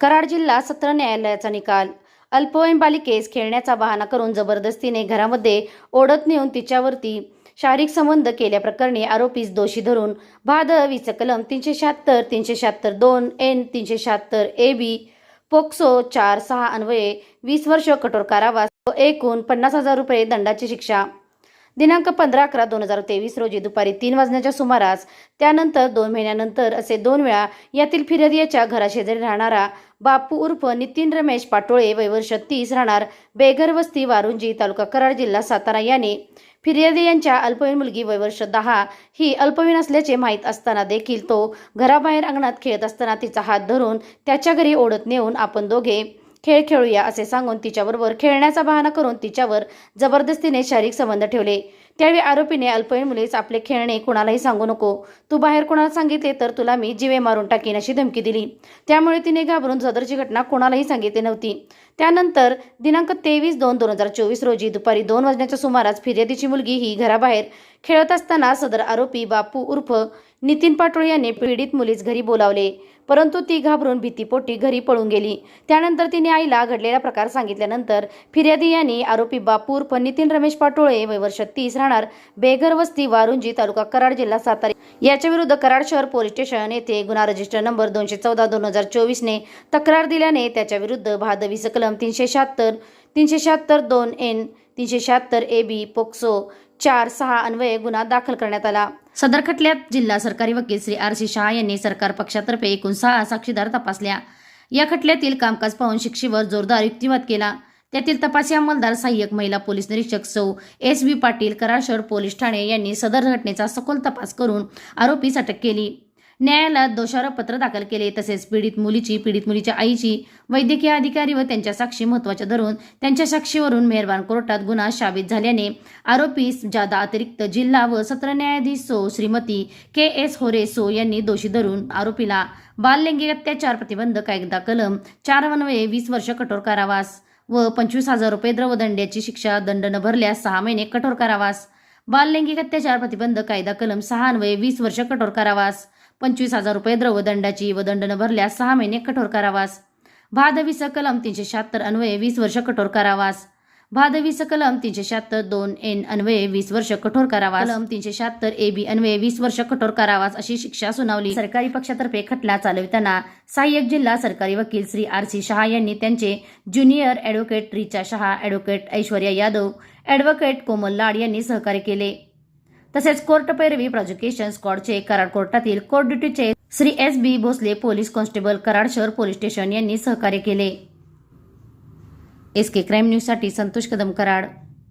कराड जिल्हा सत्र न्यायालयाचा निकाल. अल्पवयीन बालिकेस खेळण्याचा बहाणा करून जबरदस्तीने घरामध्ये ओढत नेऊन तिच्यावरती शारीरिक संबंध केल्याप्रकरणी आरोपीस दोषी धरून भाद वीस कलम तीनशे शहात्तर तीनशे शहात्तर दोन एन तीनशे शहात्तर ए बी पोक्सो चार सहा अन्वये वीस वर्ष कठोर कारावास एकूण पन्नास हजार रुपये दंडाची शिक्षा. दिनांक पंधरा अकरा दोन हजार तेवीस रोजी दुपारी तीन वाजण्याच्या सुमारास त्यानंतर दोन महिन्यानंतर असे दोन वेळा यातील फिर्यादीच्या घराशेजारी राहणारा बापू उर्फ नितीन रमेश पाटोळे वयवर्ष तीस राहणार बेघरवस्ती वारुंजी तालुका कराड जिल्हा सातारा याने. फिर्यादी यांच्या अल्पवयीन मुलगी वयवर्ष दहा ही अल्पवयीन असल्याचे माहीत असताना देखील तो घराबाहेर अंगणात खेळत असताना तिचा हात धरून त्याच्या घरी ओढत नेऊन आपण दोघे खेळ खेळूया असे सांगून तिच्याबरोबर खेळण्याचा बहाणा करून तिच्यावर जबरदस्तीने शारीरिक संबंध ठेवले. त्यावेळी आरोपीने अल्पवयीन मुलीस आपले खेळणे कुणालाही सांगू नको. तू बाहेर कुणाला सांगितले तर तुला मी जीवे मारून टाकीन अशी धमकी दिली. त्यामुळे तिने घाबरून सदरची घटना कोणालाही सांगितली नव्हती. त्यानंतर दिनांक तेवीस दोन दोन हजार चोवीस रोजी दुपारी दोन वाजण्याच्या सुमारास फिर्यादीची मुलगी ही घराबाहेर खेळत असताना सदर आरोपी बापू उर्फ नितीन पाटोळे यांनी पीडित मुलीस घरी बोलावले. परंतु ती घाबरून भीतीपोटी घरी पळून गेली. त्यानंतर तिने आईला घडलेला प्रकार सांगितल्यानंतर फिर्यादी यांनी आरोपी बापू उर्फ नितीन रमेश पाटोळे वय वर्ष तीस राहणार बेघर वस्ती वारुंजी तालुका कराड जिल्हा सातारा. याच्या विरुद्ध कराड शहर पोलीस स्टेशन येथे गुन्हा रजिस्टर नंबर दोनशे चौदा दोन हजार चोवीसने तक्रार दिल्याने त्याच्या विरुद्ध भादवीस कलम तीनशे शहात्तर तीनशे शहात्तर दोन एन तीनशे शहात्तर ए बी पोक्सो चार सहा अन्वये गुन्हा दाखल करण्यात आला. सदर खटल्यात जिल्हा सरकारी वकील श्री आर सी शहा यांनी सरकार पक्षातर्फे एकूण सहा साक्षीदार तपासल्या. या खटल्यातील कामकाज पाहून शिक्षेवर जोरदार युक्तिवाद केला. त्यातील तपासी अंमलदार सहाय्यक महिला पोलीस निरीक्षक सौ एस बी पाटील कराड शहर पोलीस ठाणे यांनी सदर घटनेचा सखोल तपास करून आरोपीस अटक केली. न्यायालयात दोषारोपपत्र दाखल केले तसेच पीडित मुलीची पीडित मुलीच्या आईची वैद्यकीय अधिकारी व त्यांच्या साक्षी महत्त्वाच्या धरून त्यांच्या साक्षीवरून मेहरबान कोर्टात गुन्हा शाबित झाल्याने आरोपीस जादा अतिरिक्त जिल्हा व सत्र न्यायाधीश सो श्रीमती के एस होरे सो यांनी दोषी धरून आरोपीला बाललैंगिक अत्याचार प्रतिबंध कायदा कलम चार वनवे वीस वर्ष कठोर कारावास व पंचवीस हजार रुपये द्रवदंड्याची शिक्षा दंड न भरल्यास सहा महिने कठोर कारावास. बाललैंगिक अत्याचार प्रतिबंध कायदा कलम सहा अन्वये वीस वर्ष कठोर कारावास. पंचवीस हजार रुपये द्रवदंडाची व दंड न भरल्यास सहा महिने कठोर कारावास. भादवीस कलम तीनशे शहात्तर अन्वये वीस वर्ष कठोर कारावास. भादवीस कलम तीनशे शहात्तर दोन एन अन्वये वीस वर्ष कठोर कारावास. कलम तीनशे शहात्तर ए बी अन्वये वीस वर्ष कठोर कारावास अशी शिक्षा सुनावली. सरकारी पक्षातर्फे खटला चालविताना सहाय्यक जिल्हा सरकारी वकील श्री आर सी शहा यांनी त्यांचे junior advocate Richa Shah advocate Aishwarya Yadav advocate Komal Lad यांनी सहकार्य केले. तसेच कोर्ट पैरवी प्रॉजिक्युशन स्क्वॉडचे कराड कोर्टातील court ड्युटीचे Shri S B Bhosale police constable Karad शहर पोलीस स्टेशन यांनी सहकार्य केले. एस के क्राईम न्यूजसाठी संतोष कदम कराड